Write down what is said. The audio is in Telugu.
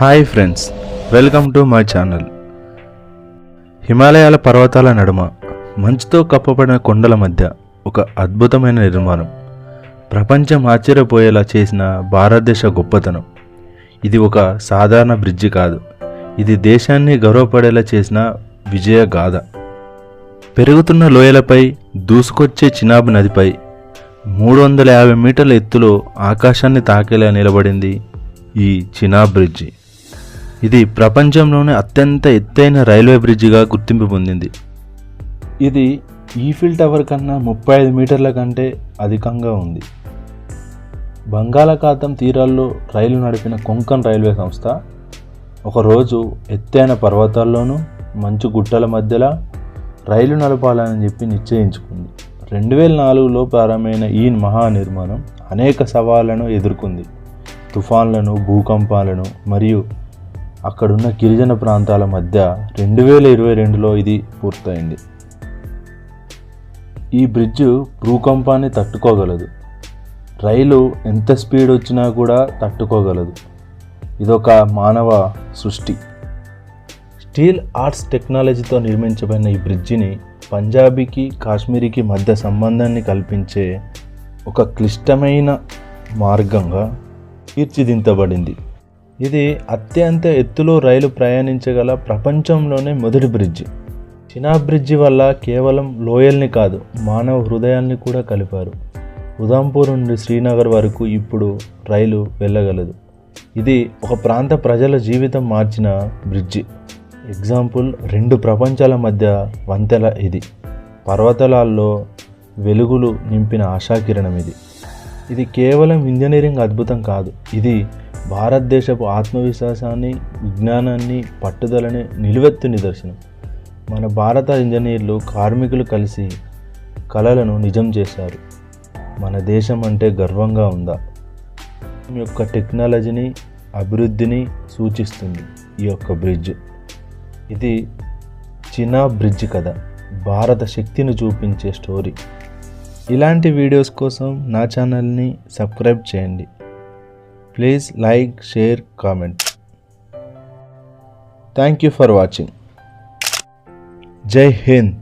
Hi friends welcome to my channel. హిమాలయాల పర్వతాల నడుమ మంచుతో కప్పబడిన కొండల మధ్య ఒక అద్భుతమైన నిర్మాణం. ప్రపంచం ఆశ్చర్యపోయేలా చేసిన భారతదేశ గొప్పతనం. ఇది ఒక సాధారణ బ్రిడ్జి కాదు ఇది దేశాన్ని గౌరవపడేలా చేసిన విజయ గాథ. పెరుగుతున్న లోయలపై దూసుకొచ్చే చినాబ్ నదిపై మూడు వందల యాభై మీటర్ల ఎత్తులో ఆకాశాన్ని తాకేలా నిలబడింది ఈ చినాబ్ బ్రిడ్జి. ఇది ప్రపంచంలోనే అత్యంత ఎత్తైన రైల్వే బ్రిడ్జిగా గుర్తింపు పొందింది. ఇది ఈఫిల్ టవర్ కన్నా ముప్పై ఐదు మీటర్ల కంటే అధికంగా ఉంది. బంగాళాఖాతం తీరాల్లో రైలు నడిపిన కొంకన్ రైల్వే సంస్థ ఒకరోజు ఎత్తైన పర్వతాల్లోనూ మంచు గుట్టల మధ్యలో రైలు నడపాలని చెప్పి నిశ్చయించుకుంది. రెండు వేల నాలుగులో ప్రారంభమైన ఈ మహా నిర్మాణం అనేక సవాళ్ళను ఎదుర్కొంది. తుఫాన్లను భూకంపాలను మరియు అక్కడున్న గిరిజన ప్రాంతాల మధ్య రెండు వేల ఇరవై రెండులో ఇది పూర్తయింది. ఈ బ్రిడ్జ్ భూకంపాన్ని తట్టుకోగలదు. రైలు ఎంత స్పీడ్ వచ్చినా కూడా తట్టుకోగలదు. ఇదొక మానవ సృష్టి. స్టీల్ ఆర్ట్స్ టెక్నాలజీతో నిర్మించబడిన ఈ బ్రిడ్జిని పంజాబీకి కాశ్మీరీకి మధ్య సంబంధాన్ని కల్పించే ఒక క్లిష్టమైన మార్గంగా తీర్చిదిద్దబడింది. ఇది అత్యంత ఎత్తులో రైలు ప్రయాణించగల ప్రపంచంలోనే మొదటి బ్రిడ్జి. చినా బ్రిడ్జి వల్ల కేవలం లోయల్ని కాదు మానవ హృదయాల్ని కూడా కలిపారు. ఉదాంపూర్ నుండి శ్రీనగర్ వరకు ఇప్పుడు రైలు వెళ్ళగలదు. ఇది ఒక ప్రాంత ప్రజల జీవితం మార్చిన బ్రిడ్జి. ఎగ్జాంపుల్ రెండు ప్రపంచాల మధ్య వంతెల ఇది. పర్వతలాల్లో వెలుగులు నింపిన ఆశాకిరణం ఇది. ఇది కేవలం ఇంజనీరింగ్ అద్భుతం కాదు. ఇది భారతదేశపు ఆత్మవిశ్వాసాన్ని విజ్ఞానాన్ని పట్టుదలని నిలువెత్తు నిదర్శనం. మన భారత ఇంజనీర్లు కార్మికులు కలిసి కళలను నిజం చేశారు. మన దేశం అంటే గర్వంగా ఉందా? ఈ యొక్క టెక్నాలజీని అభివృద్ధిని సూచిస్తుంది ఈ యొక్క బ్రిడ్జ్. ఇది చినా బ్రిడ్జ్ కథ. భారత శక్తిని చూపించే స్టోరీ. ఇలాంటి వీడియోస్ కోసం నా ఛానల్ని సబ్స్క్రైబ్ చేయండి. Please like share comment. Thank you for watching. జై హింద్.